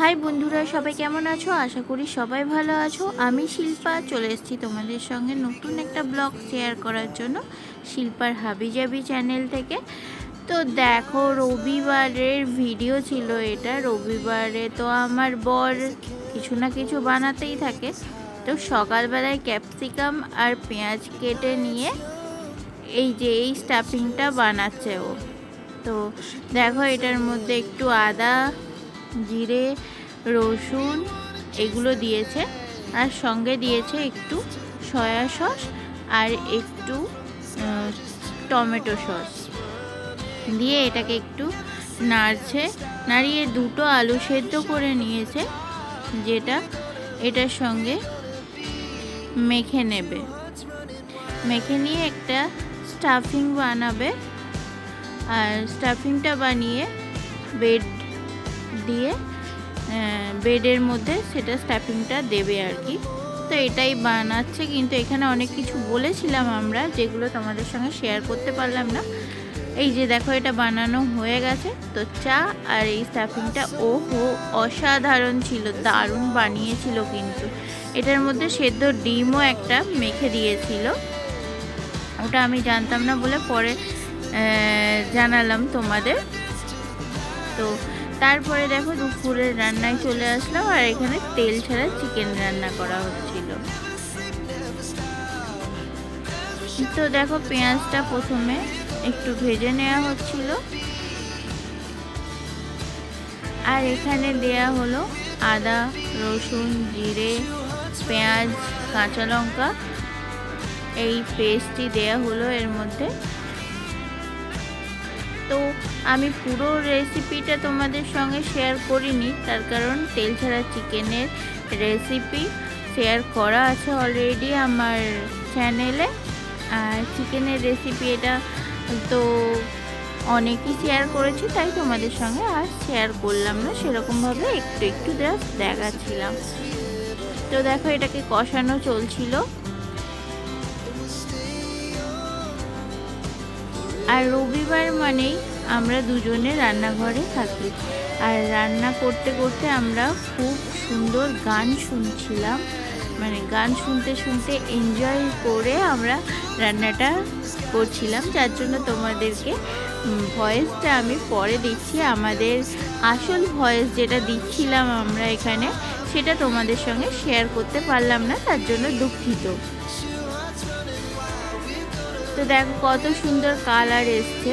High বন্ধুরা, সবাই কেমন আছো? আশা করি সবাই ভালো আছো। আমি শিল্পা, চলে এসেছি তোমাদের সঙ্গে নতুন একটা ব্লগ শেয়ার করার জন্য শিল্পার হাবিজাবি চ্যানেল থেকে। তো দেখো, রবিবারের ভিডিও ছিল এটা। রবিবারে তো আমার বর কিছু না কিছু বানাতেই থাকে। তো সকালবেলায় ক্যাপসিকাম আর পেঁয়াজ কেটে নিয়ে এই যে এই স্টাফিংটা বানাচ্ছে ও। তো দেখো, এটার মধ্যে একটু আদা জিরে, রসুন, এগুলো দিয়েছে। আর সঙ্গে দিয়েছে একটু সয়া সস আর একটু টমেটো সস। দিয়ে এটাকে একটু নাড়ছে। নাড়িয়ে দুটো আলু সেদ্ধ করে নিয়েছে, যেটা এটার সঙ্গে মেখে নেবে। মেখে নিয়ে একটা স্টাফিং বানাবে। আর স্টাফিংটা বানিয়ে বেড দিয়ে বেডের মধ্যে সেটা স্টাফিংটা দেবে আর কি। তো এটাই বানাচ্ছে, কিন্তু এখানে অনেক কিছু বলেছিলাম আমরা, যেগুলো তোমাদের সঙ্গে শেয়ার করতে পারলাম না। এই যে দেখো, এটা বানানো হয়ে গেছে। তো চা আর এই স্টাফিংটা ও হো অসাধারণ ছিল, দারুণ বানিয়েছিল কিন্তু। এটার মধ্যে সেদ্ধ ডিমও একটা মেখে দিয়েছিল। ওটা আমি জানতাম না বলে পরে জানালাম তোমাদের। তো তারপরে দেখো দুপুরের রান্নায় চলে আসলাম আর এখানে তেল ছাড়া চিকেন রান্না করা হচ্ছিল। তো দেখো পেঁয়াজটা প্রথমে একটু ভেজে নেওয়া হচ্ছিল। আর এখানে দেয়া হলো আদা, রসুন, জিরে, পেঁয়াজ, কাঁচা লঙ্কা। এই পেস্টটি দেয়া হলো এর মধ্যে তো আমি পুরো রেসিপিটা তোমাদের সঙ্গে শেয়ার করিনি। তার কারণ তেল ছাড়া চিকেনের রেসিপি শেয়ার করা আছে অলরেডি আমার চ্যানেলে আর চিকেনের রেসিপি এটা তো অনেকই শেয়ার করেছি, তাই তোমাদের সঙ্গে আর শেয়ার করলাম না। সেরকমভাবে একটু একটু জাস্ট দেখাচ্ছিলাম। তো দেখো এটাকে কষানো চলছিল। আর রবিবার মানেই আমরা দুজনে রান্নাঘরে থাকি। আর রান্না করতে করতে আমরা খুব সুন্দর গান শুনছিলাম। মানে গান শুনতে শুনতে এনজয় করে আমরা রান্নাটা করছিলাম। যার জন্য তোমাদেরকে ভয়েসটা আমি পরে দিচ্ছি। আমাদের আসল ভয়েস যেটা দিচ্ছিলাম আমরা এখানে, সেটা তোমাদের সঙ্গে শেয়ার করতে পারলাম না, তার জন্য দুঃখিত। তো দেখো কত সুন্দর কালার এসছে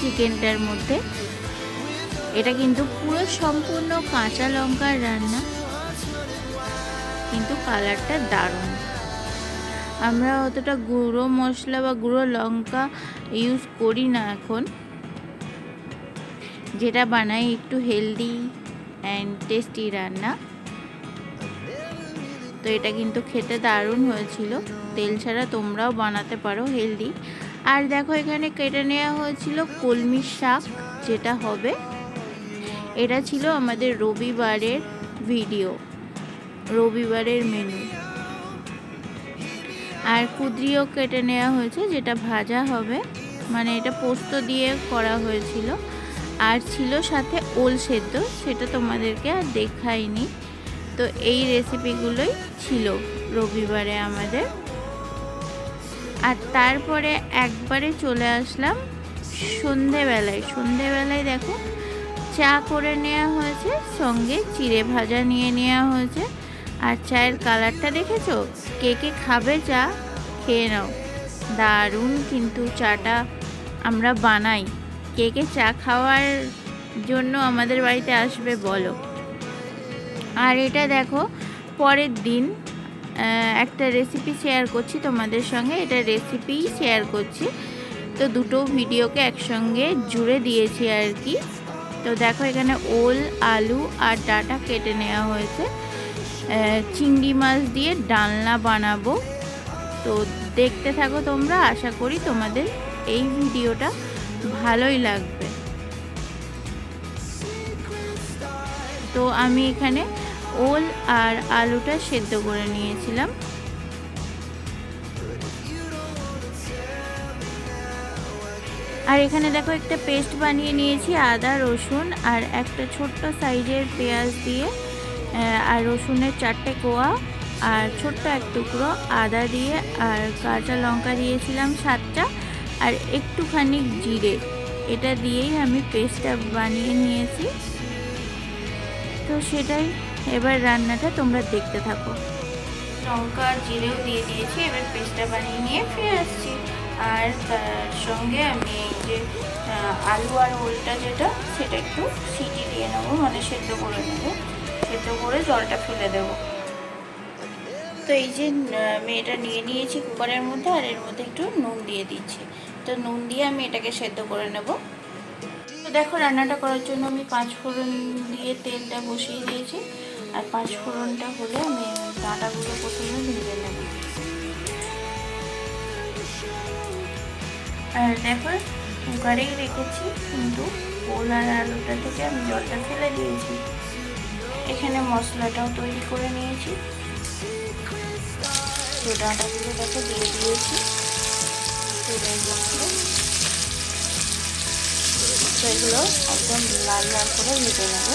চিকেনটার মধ্যে। এটা কিন্তু পুরো সম্পূর্ণ কাঁচা লঙ্কার রান্না। কিন্তু কালারটা দারুণ। আমরা অতটা গুঁড়ো মশলা বা গুঁড়ো লঙ্কা ইউজ করি না এখন। যেটা বানাই একটু হেলদি অ্যান্ড টেস্টি রান্না। তো এটা কিন্তু খেতে দারুণ হয়েছিল। তেল ছাড়া তোমরাও বানাতে পারো হেলদি আর দেখো এখানে কেটে নেওয়া হয়েছিল কলমি শাক, যেটা হবে। এটা ছিল আমাদের রবিবারের ভিডিও রবিবারের মেনু আর কুদরিও কেটে নেওয়া হয়েছে, যেটা ভাজা হবে। মানে এটা পোস্ত দিয়ে করা হয়েছিল। আর ছিল সাথে ওল সেদ্ধ, সেটা তোমাদেরকে আর দেখাইনি। তো এই রেসিপিগুলোই ছিল রবিবারে আমাদের। আর তারপরে একবারে চলে আসলাম সন্ধেবেলায়। সন্ধেবেলায় দেখো চা করে নেওয়া হয়েছে, সঙ্গে চিড়ে ভাজা নিয়ে নেওয়া হয়েছে। আর চায়ের কালারটা দেখেছ? কে কে খাবে চা? খেয়ে নাও। দারুণ কিন্তু চাটা আমরা বানাই। কে কে চা খাওয়ার জন্য আমাদের বাড়িতে আসবে বলো। আর এটা দেখো, পরের দিন একটা রেসিপি শেয়ার করছি তোমাদের সঙ্গে। এটা রেসিপিই শেয়ার করছি। তো দুটো ভিডিওকে একসঙ্গে জুড়ে দিয়েছি আর কি। তো দেখো এখানে ওল, আলু আর ডাটা কেটে নেওয়া হয়েছে। চিংড়ি মাছ দিয়ে ডালনা বানাবো। তো দেখতে থাকো তোমরা। আশা করি তোমাদের এই ভিডিওটা ভালোই লাগবে। তো আমি এখানে ওল আর আলুটা সেদ্ধ করে নিয়েছিলাম। আর এখানে দেখো একটা পেস্ট বানিয়ে নিয়েছি, আদা, রসুন আর একটা ছোট্ট সাইজের পেঁয়াজ দিয়ে আর রসুনের চারটে কোয়া আর ছোট্ট এক টুকরো আদা দিয়ে আর কাঁচা লঙ্কা দিয়েছিলাম সাতটা আর একটুখানি জিরে। এটা দিয়েই আমি পেস্টটা বানিয়ে নিয়েছি। তো সেটাই। এবার রান্নাটা তোমরা দেখতে থাকো। লঙ্কা জিরেও দিয়ে দিয়েছি, এবার পেস্টটা বানিয়ে নিয়ে ফিরে আসছি। আর তার সঙ্গে আমি যে আলু আর ওলটা যেটা, সেটা একটু সিটি দিয়ে নেব মানে সেদ্ধ করে নেব। সেদ্ধ করে জলটা ফেলে দেবো। তো এই যে আমি এটা নিয়ে নিয়েছি কুকারের মধ্যে, আর এর মধ্যে একটু নুন দিয়ে দিচ্ছি। তো নুন দিয়ে আমি এটাকে সেদ্ধ করে নেব। দেখো, রান্নাটা করার জন্য আমি পাঁচ ফোড়ন দিয়ে তেলটা বসিয়ে দিয়েছি। আর পাঁচ ফোড়নটা হলে আমি ডাঁটাগুলো প্রথমে ভেজে নেব। আর দেখো, কুকারেই রেখেছি, কিন্তু ওল আর আলুটা থেকে আমি জলটা ফেলে দিয়েছি। এখানে মশলাটাও তৈরি করে নিয়েছি। তো ডাঁটাগুলো দেখো দিয়ে দিয়েছি। মধ্যে তো এগুলো। একদম লাল লাল করে ভেজে নেব।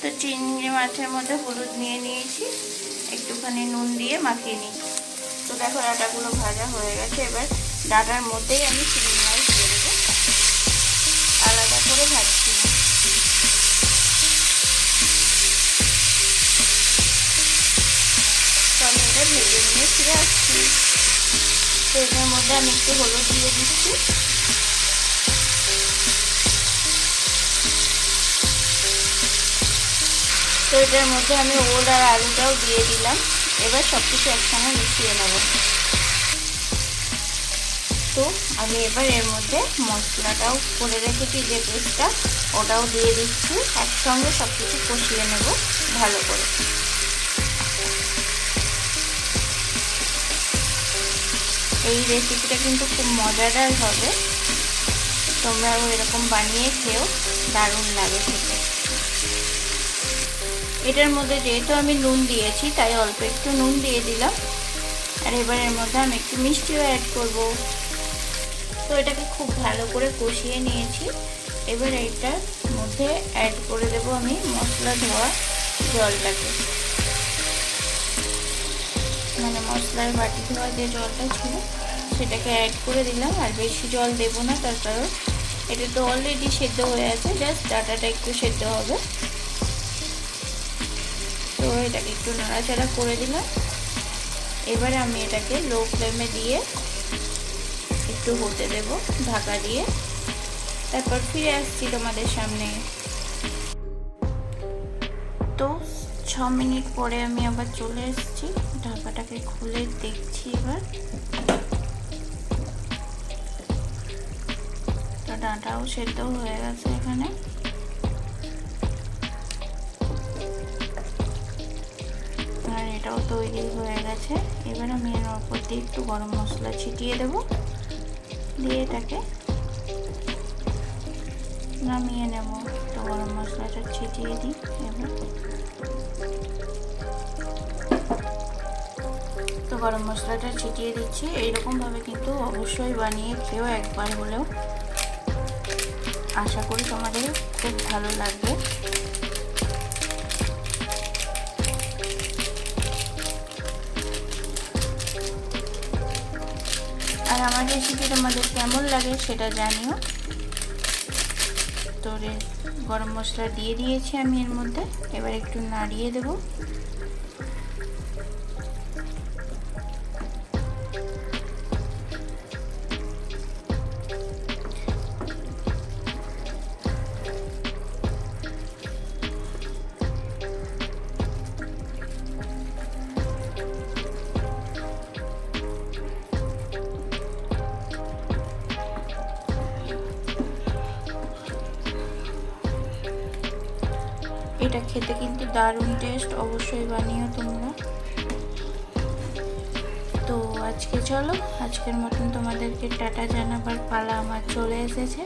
তো চিংড়ি মাছের মধ্যে হলুদ নিয়ে নিয়েছি। একটুখানি নুন দিয়ে মাখিয়ে তো দেখো ডাটাগুলো ভাজা হয়ে গেছে। এবার ডাটার মধ্যেই আমি চিংড়ি মাছ দিয়ে দেবো। আলাদা করে ভাজছি। আমি ভেজে নিয়ে ফিরে আসছি। তো মধ্যে আমি একটু হলুদ দিয়ে দিচ্ছি। তো এটার মধ্যে আমি ওল আর আলুটাও দিয়ে দিলাম। এবার সব কিছু একসঙ্গে মিশিয়ে নেব। তো আমি এবার এর মধ্যে মশলাটাও করে রেখেছি, যে পেস্টটা, ওটাও দিয়ে দিচ্ছি। একসঙ্গে সব কিছু কষিয়ে নেব ভালো করে। এই রেসিপিটা কিন্তু খুব মজাদার হবে। তোমরাও এরকম বানিয়ে খেয়েও দারুণ লাগে খেতে। এটার মধ্যে যেহেতু আমি নুন দিয়েছি, তাই অল্প একটু নুন দিয়ে দিলাম। আর এবার এর মধ্যে আমি একটু মিষ্টিও অ্যাড করব। তো এটাকে খুব ভালো করে কষিয়ে নিয়েছি। এবার এটার মধ্যে অ্যাড করে দেব আমি মশলা ধোয়া জলটাকে। মানে মশলার বাটি ধোয়া যে জলটা ছিল, সেটাকে অ্যাড করে দিলাম। আর বেশি জল দেব না, তার কারণ এটা তো অলরেডি সেদ্ধ হয়ে আছে জাস্ট ডাটাটা একটু সেদ্ধ হবে। তো এটাকে একটু নাড়াচাড়া করে দিলাম। এবারে আমি এটাকে লো ফ্লেমে দিয়ে একটু হতে দেব, ঢাকা দিয়ে। তারপর ফিরে আসছি তোমাদের সামনে। তো ছ মিনিট পরে আমি আবার চলে এসেছি। ঢাকাটাকে খুলে দেখছি এবার। তো ডাঁটাও সেদ্ধ হয়ে গেছে এখানে। এটাও তৈরি হয়ে গেছে। এবার আমি এর উপর দিয়ে একটু গরম মশলা ছিটিয়ে দেব। দিয়ে এটাকে নামিয়ে নেব। তো গরম মশলাটা ছিটিয়ে দিই এবার। তো গরম মশলাটা ছিটিয়ে দিচ্ছি। এইরকমভাবে কিন্তু অবশ্যই বানিয়ে খেয়েও একবার হলেও। আশা করি তোমাদের খুব ভালো লাগবে। আর আমার রেসিপি তোমাদের কেমন লাগে সেটা জানিও। তো গরম মশলা দিয়ে দিয়েছি আমি এর মধ্যে। এবার একটু নাড়িয়ে দেবো। এটা খেতে কিন্তু দারুণ টেস্ট অবশ্যই বানিও তোমরা। তো আজকে চলো, আজকের মতন তোমাদেরকে টাটা জানাবার পালা আমার চলে এসেছে।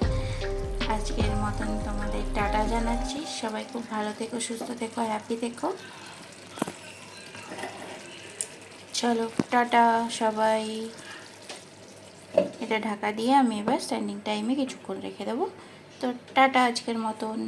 আজকের মতন তোমাদের টাটা জানাচ্ছি। সবাই খুব ভালো থেকো, সুস্থ থেকো হ্যাপি থেকো। চলো, টাটা সবাই। এটা ঢাকা দিয়ে আমি এবার স্ট্যান্ডিং টাইমে কিছুক্ষণ রেখে দেবো। তো টাটা আজকের মতন।